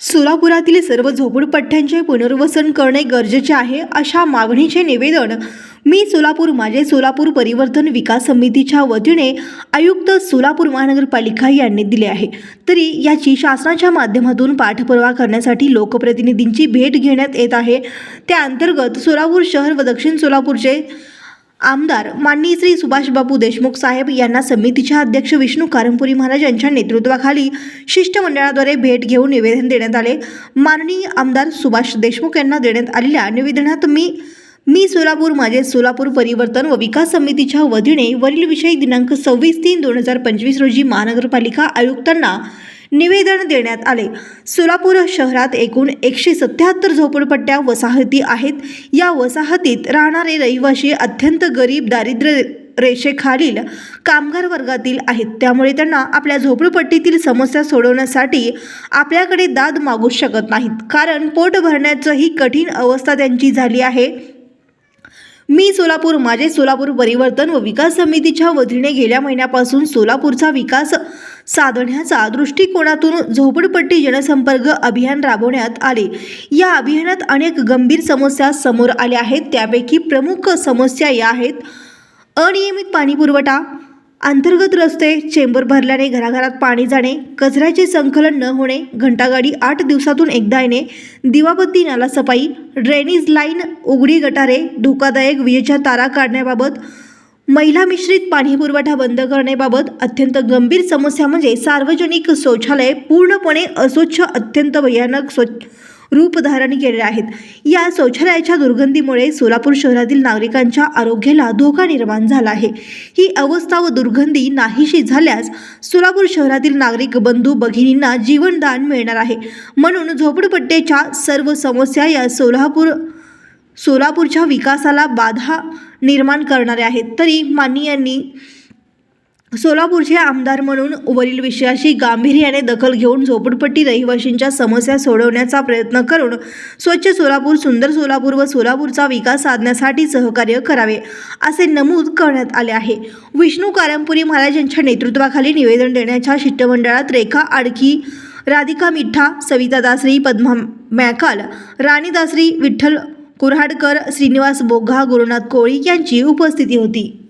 सोलापुरातील सर्व झोपडपट्ट्यांचे पुनर्वसन करणे गरजेचे आहे अशा मागणीचे निवेदन मी सोलापूर माझे सोलापूर परिवर्तन विकास समितीच्या वतीने आयुक्त सोलापूर महानगरपालिका यांनी दिले आहे. तरी याची शासनाच्या माध्यमातून पाठपुरावा करण्यासाठी लोकप्रतिनिधींची भेट घेण्यात येत आहे. त्या अंतर्गत सोलापूर शहर व दक्षिण सोलापूरचे आमदार माननीय श्री सुभाषबाबू देशमुख साहेब यांना समितीच्या अध्यक्ष विष्णू कारंपुरी महाराज यांच्या नेतृत्वाखाली शिष्टमंडळाद्वारे भेट घेऊन निवेदन देण्यात आले. माननीय आमदार सुभाष देशमुख यांना देण्यात आलेल्या निवेदनात मी मी सोलापूर माझे सोलापूर परिवर्तन व विकास समितीच्या वतीने वरील विषयी दिनांक सव्वीस तीन दोन हजार पंचवीस रोजी महानगरपालिका आयुक्तांना निवेदन देण्यात आले. सोलापूर शहरात एकूण एकशे सत्याहत्तर झोपडपट्ट्या वसाहती आहेत. या वसाहतीत राहणारे रहिवासी अत्यंत गरीब दारिद्र्य रेषेखालील कामगार वर्गातील आहेत. त्यामुळे त्यांना आपल्या झोपडपट्टीतील समस्या सोडवण्यासाठी आपल्याकडे दाद मागू शकत नाहीत. कारण पोट भरण्याचं ही कठीण अवस्था त्यांची झाली आहे. मी सोलापूर माझे सोलापूर परिवर्तन व विकास समितीच्या वतीने गेल्या महिन्यापासून सोलापूरचा विकास साधण्याचा दृष्टिकोनातून झोपडपट्टी जनसंपर्क अभियान राबवण्यात आले. या अभियानात अनेक गंभीर समस्या समोर आल्या आहेत. त्यापैकी प्रमुख समस्या या आहेत. अनियमित पाणीपुरवठा अंतर्गत रस्ते चेंबर भरल्याने घराघरात पाणी जाणे कचऱ्याचे संकलन न होणे घंटागाडी आठ दिवसातून एकदा येणे दिवाबत्ती नाला सफाई ड्रेनेज लाईन उघडी गटारे धोकादायक विजेच्या तारा काढण्याबाबत महिला मिश्रित पाणीपुरवठा बंद करण्याबाबत अत्यंत गंभीर समस्या म्हणजे सार्वजनिक शौचालय पूर्णपणे अस्वच्छ अत्यंत भयानक स्वच्छ रूप धारण केले आहेत. या शौचालयाच्या दुर्गंधीमुळे सोलापूर शहरातील नागरिकांच्या आरोग्याला धोका निर्माण झाला आहे. ही अवस्था व दुर्गंधी नाहीशी झाल्यास सोलापूर शहरातील नागरिक बंधू भगिनींना जीवनदान मिळणार आहे. म्हणून झोपडपट्ट्याच्या सर्व समस्या या सोलापूर सोलापूरच्या विकासाला बाधा निर्माण करणारे आहेत. तरी माननीयांनी सोलापूरचे आमदार म्हणून वरील विषयाशी गांभीर्याने दखल घेऊन झोपडपट्टी रहिवाशींच्या समस्या सोडवण्याचा प्रयत्न करून स्वच्छ सोलापूर सुंदर सोलापूर व सोलापूरचा विकास साधण्यासाठी सहकार्य करावे असे नमूद करण्यात आले आहे. विष्णू कारंपुरी महाराज यांच्या नेतृत्वाखाली निवेदन देण्याच्या शिष्टमंडळात रेखा आडखी राधिका मिठ्ठा सविता दासरी पद्मा मॅकाल राणी दासरी विठ्ठल कुऱ्हाडकर श्रीनिवास बोघा गुरुनाथ कोळी यांची उपस्थिती होती.